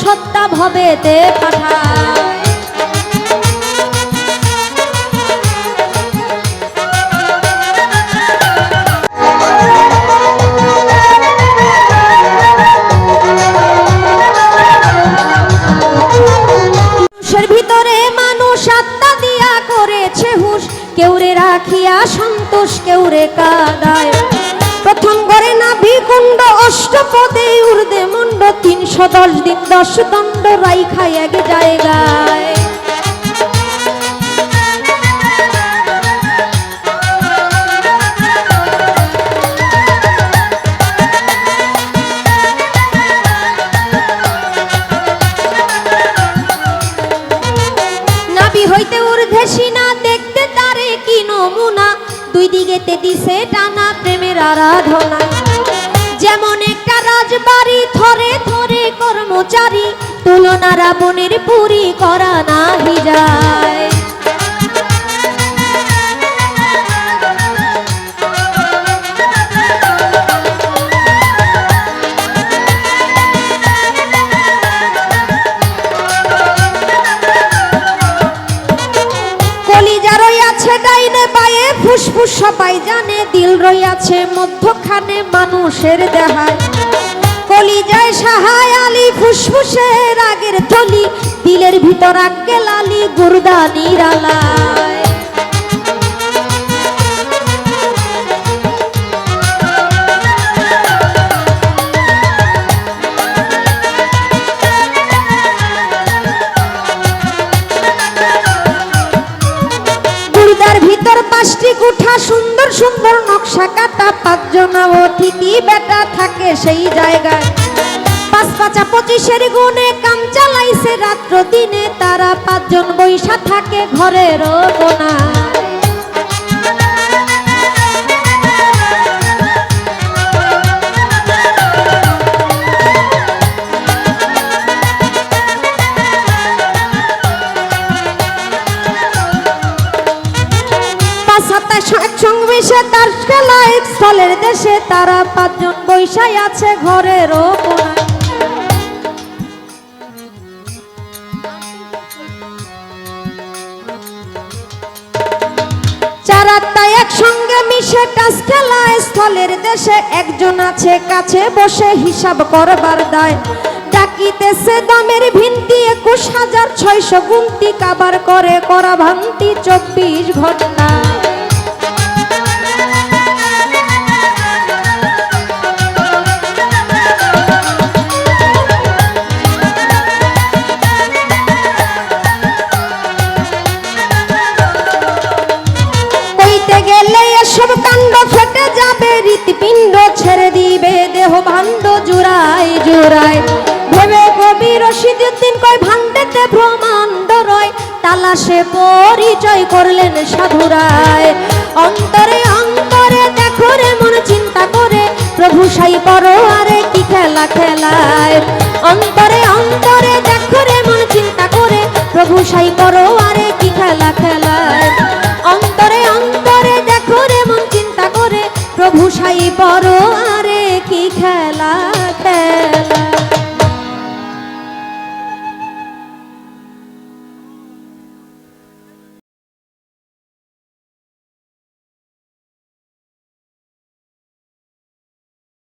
সত্তা ভবেতে পাঠায়। কেউরে রাখিয়া সন্তোষ কেউরে কাদায়। প্রথম করে না কুণ্ড অষ্টপদে মুন্ড তিনশো দশ দিন, দশ দণ্ড রাইখা এক জায়গায়। হইতে ঊর্ধ্বে দেখতে তারে কি নমুনা? দুই দিকেতে দিছে টানা প্রেমের আরাধনা। যেমন একটা রাজবাড়ি থরে থরে কর্মচারী তুলনা রাবণের পুরি করা নাহি যায়। ফুসফুস সবাই জানে, দিল রইয়াছে মধ্যখানে মানুষের দেহায়। কলিজায় সাহায় আলী, ফুসফুসের আগের থলি দিলের ভিতর আগে লালি গুরদা নিরালায় গুরদার ভিতর পাঁচটি কুঠা সুন্দর সুন্দর নকশা পাঁচজনা অতিথি বেটা থাকে সেই জায়গায়। পাঁচ পাঁচা পঁচিশের গুণে কাম চালাইছে রাত্র দিনে, তারা পাঁচজন বৈশা থাকে ঘরের কোনায় তারা পাঁচজন বৈশাই আছে ঘরের কোনায় চার একসঙ্গে মিশে টাস খেলায় স্থলের দেশে একজন আছে কাছে বসে হিসাব করবার দায়। ডাকিতেছে দমের ভিন্তি একুশ হাজার ছয়শো গুনতি, কাবার করে করা ভান্তি চব্বিশ ঘণ্টা এসব কাণ্ড ফেটে যাবে, হৃৎপিণ্ড ছেড়ে দিবে দেহ ভাণ্ড জুড়াই জুড়াই ভেবে কবি রশিদুদ্দিন কয়, ভাণ্ডেতে ব্রহ্মাণ্ড রয়। তালাশে পরিচয় করলেন সাধুরায় অন্তরে অন্তরে দেখো রে মন চিন্তা করে, প্রভু সাই করো আরে কি খেলা খেলায়? অন্তরে অন্তরে বড় আরে কি খেলা খেলা?